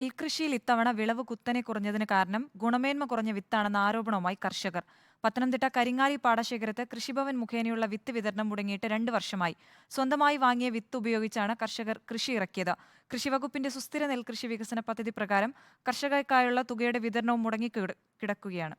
നെൽകൃഷിയിൽ ഇത്തവണ വിളവ് കുത്തനെ കുറഞ്ഞതിന് കാരണം ഗുണമേന്മ കുറഞ്ഞ വിത്താണെന്ന ആരോപണവുമായി കർഷകർ. പത്തനംതിട്ട കരിങ്ങാലി പാടശേഖരത്ത് കൃഷിഭവൻ മുഖേനയുള്ള വിത്ത് വിതരണം മുടങ്ങിയിട്ട് രണ്ട് വർഷമായി. സ്വന്തമായി വാങ്ങിയ വിത്ത് ഉപയോഗിച്ചാണ് കർഷകർ കൃഷി ഇറക്കിയത്. കൃഷിവകുപ്പിന്റെ സുസ്ഥിര നെൽകൃഷി വികസന പദ്ധതി പ്രകാരം കർഷകർക്കായുള്ള തുകയുടെ വിതരണവും മുടങ്ങി കിടക്കുകയാണ്.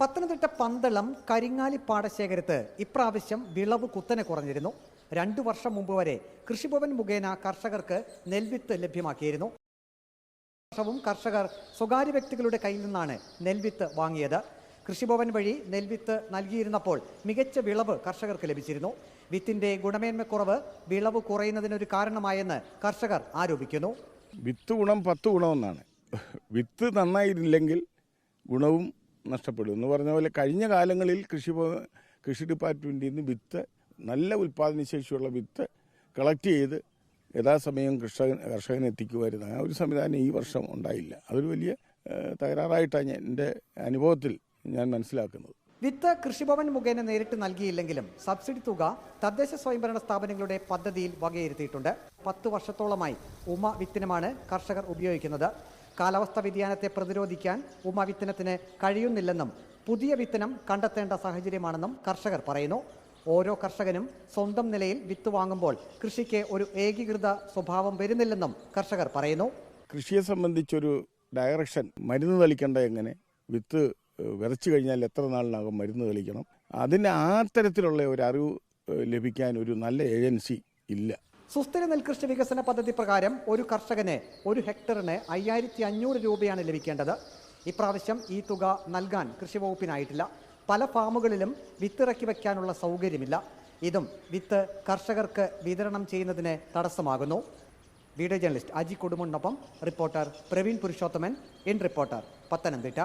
പത്തനംതിട്ട പന്തളം കരിങ്ങാലി പാടശേഖരത്ത് ഇപ്രാവശ്യം വിളവ് കുത്തനെ കുറഞ്ഞിരുന്നു. രണ്ടു വർഷം മുമ്പ് വരെ കൃഷിഭവൻ മുഖേന കർഷകർക്ക് നെൽവിത്ത് ലഭ്യമാക്കിയിരുന്നു. വർഷവും കർഷകർ സ്വകാര്യ വ്യക്തികളുടെ കയ്യിൽ നിന്നാണ് നെൽവിത്ത് വാങ്ങിയത്. കൃഷിഭവൻ വഴി നെൽവിത്ത് നൽകിയിരുന്നപ്പോൾ മികച്ച വിളവ് കർഷകർക്ക് ലഭിച്ചിരുന്നു. വിത്തിന്റെ ഗുണമേന്മക്കുറവ് വിളവ് കുറയുന്നതിനൊരു കാരണമായെന്ന് കർഷകർ ആരോപിക്കുന്നു. വിത്ത് ഗുണം പത്ത് ഗുണമെന്നാണ്. വിത്ത് നന്നായിരുന്നില്ലെങ്കിൽ ഗുണവും നഷ്ടപ്പെടും. എന്ന് പറഞ്ഞ പോലെ കഴിഞ്ഞ കാലങ്ങളിൽ കൃഷി കൃഷി ഡിപ്പാർട്ട്മെന്റിൽ നിന്ന് വിത്ത് നല്ല ഉൽപ്പാദനശേഷിയുള്ള വിത്ത് കളക്ട് ചെയ്ത് യഥാസമയം കർഷകൻ കർഷകന് എത്തിക്കുമായിരുന്നു. ആ ഒരു സംവിധാനം ഈ വർഷം ഉണ്ടായില്ല. അതൊരു വലിയ തകരാറായിട്ടാണ് എന്റെ അനുഭവത്തിൽ ഞാൻ മനസ്സിലാക്കുന്നത്. വിത്ത് കൃഷിഭവൻ മുഖേന നേരിട്ട് നൽകിയില്ലെങ്കിലും സബ്സിഡി തുക തദ്ദേശ സ്വയംഭരണ സ്ഥാപനങ്ങളുടെ പദ്ധതിയിൽ വകയിരുത്തിയിട്ടുണ്ട്. പത്ത് വർഷത്തോളമായി ഉമ വിത്തിനുമാണ് കർഷകർ ഉപയോഗിക്കുന്നത്. കാലാവസ്ഥാ വ്യതിയാനത്തെ പ്രതിരോധിക്കാൻ ഉമ വിത്തനത്തിന് കഴിയുന്നില്ലെന്നും പുതിയ വിത്തനം കണ്ടെത്തേണ്ട സാഹചര്യമാണെന്നും കർഷകർ പറയുന്നു. ഓരോ കർഷകനും സ്വന്തം നിലയിൽ വിത്ത് വാങ്ങുമ്പോൾ കൃഷിക്ക് ഒരു ഏകീകൃത സ്വഭാവം വരുന്നില്ലെന്നും കർഷകർ പറയുന്നു. കൃഷിയെ സംബന്ധിച്ചൊരു ഡയറക്ഷൻ മരുന്ന് തളിക്കേണ്ട എങ്ങനെ? വിത്ത് വിതച്ചു കഴിഞ്ഞാൽ എത്ര നാളിനകം മരുന്ന് തളിക്കണം? അതിന് ആ തരത്തിലുള്ള ഒരു അറിവ് ലഭിക്കാൻ ഒരു നല്ല ഏജൻസി ഇല്ല. സുസ്ഥിര നെൽകൃഷി വികസന പദ്ധതി പ്രകാരം ഒരു കർഷകന് ഒരു ഹെക്ടറിന് അയ്യായിരത്തി അഞ്ഞൂറ് രൂപയാണ് ലഭിക്കേണ്ടത്. ഇപ്രാവശ്യം ഈ തുക നൽകാൻ കൃഷി വകുപ്പിനായിട്ടില്ല. പല ഫാമുകളിലും വിത്തിറക്കി വയ്ക്കാനുള്ള സൗകര്യമില്ല. ഇതും വിത്ത് കർഷകർക്ക് വിതരണം ചെയ്യുന്നതിന് തടസ്സമാകുന്നു. Video journalist Aji കൊടുമുണ്ണൊപ്പം reporter Praveen Purushothaman in reporter Pathanamthitta.